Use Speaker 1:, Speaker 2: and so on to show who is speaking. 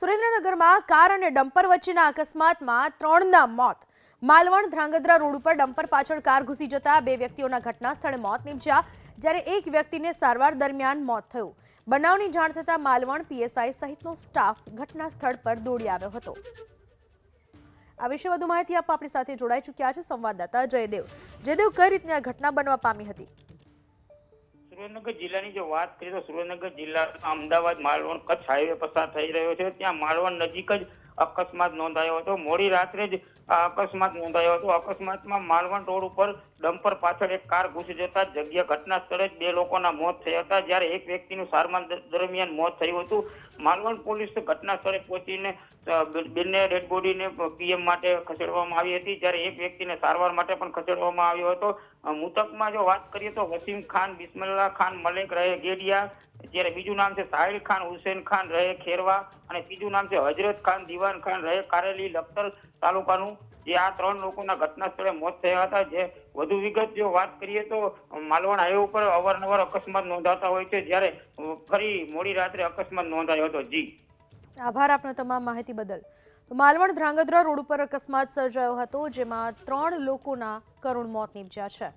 Speaker 1: સુરેન્દ્રનગરમાં કાર અને ડમ્પર વચ્ચેના અકસ્માતમાં ત્રણના મોત. માલવણ ધ્રાંગધ્રા રોડ ઉપર ડમ્પર પાછળ કાર ઘૂસી જતા બે વ્યક્તિઓના ઘટના સ્થળે મોત નીપજ્યા, જ્યારે એક વ્યક્તિને સારવાર દરમિયાન મોત થયું. બનાવની જાણ થતાં માલવણ પીએસઆઈ સહિતનો સ્ટાફ ઘટના સ્થળ પર દોડી આવ્યો હતો. આ વિશે વધુ માહિતી આપવા આપણી સાથે જોડાઈ ચૂક્યા છે સંવાદદાતા જયદેવ. જયદેવ, કઈ રીતની આ ઘટના બનવા પામી હતી?
Speaker 2: સુરેન્દ્રનગર જિલ્લાની જો વાત કરીએ તો સુરેન્દ્રનગર જિલ્લા અમદાવાદ, માલવણ કચ્છ હાઈવે પસાર થઈ રહ્યો છે. ત્યાં માલવણ નજીક જ અકસ્માત નોંધાયો હતો. મોડી રાત્રે જ આ અકસ્માત નોંધાયો હતો. અકસ્માતમાં માલવણ રોડ ઉપર ડમ્પર પાછળ એક કાર ઘૂસી જતા જગ્યા ઘટના સ્થળે જ બે લોકોના મોત થયા હતા. જ્યારે એક વ્યક્તિનું સારવાર દરમિયાન મોત થયું હતું. માલવણ પોલીસ ઘટના સ્થળે પહોંચીને બંને ડેડ બોડીને પીએમ માટે ખસેડવામાં આવી હતી. જ્યારે એક વ્યક્તિને સારવાર માટે પણ ખસેડવામાં આવ્યો હતો. મૃતકમાં જો વાત કરીએ તો વસીમ ખાન બિસ્મલ્લા ખાન, મલેક રહે ગેડિયા જ્યારે બીજું નામ છે સાહિલ ખાન, હુસેન ખાન, રહે ખેરવા અને ત્રીજું નામ છે હજરત ખાન, દિવાન ખાન, રહે કારેલી, લખતર તાલુકાનું. જે આ ત્રણ લોકોના ઘટના સ્થળે મોત થયા હતા. જે વધુ વિગત જો વાત કરીએ તો માલવણ હાઈવે ઉપર અવારનવાર અકસ્માત નોંધાતા હોય છે. જ્યારે ફરી મોડી રાત્રે અકસ્માત નોંધાયો હતો. જી.
Speaker 1: આભાર આપનો તમામ માહિતી બદલ. માલવણ ધ્રાંગધ્રા રોડ ઉપર અકસ્માત સર્જાયો હતો, જેમાં ત્રણ લોકોના કરુણ મોત નીપજ્યા છે.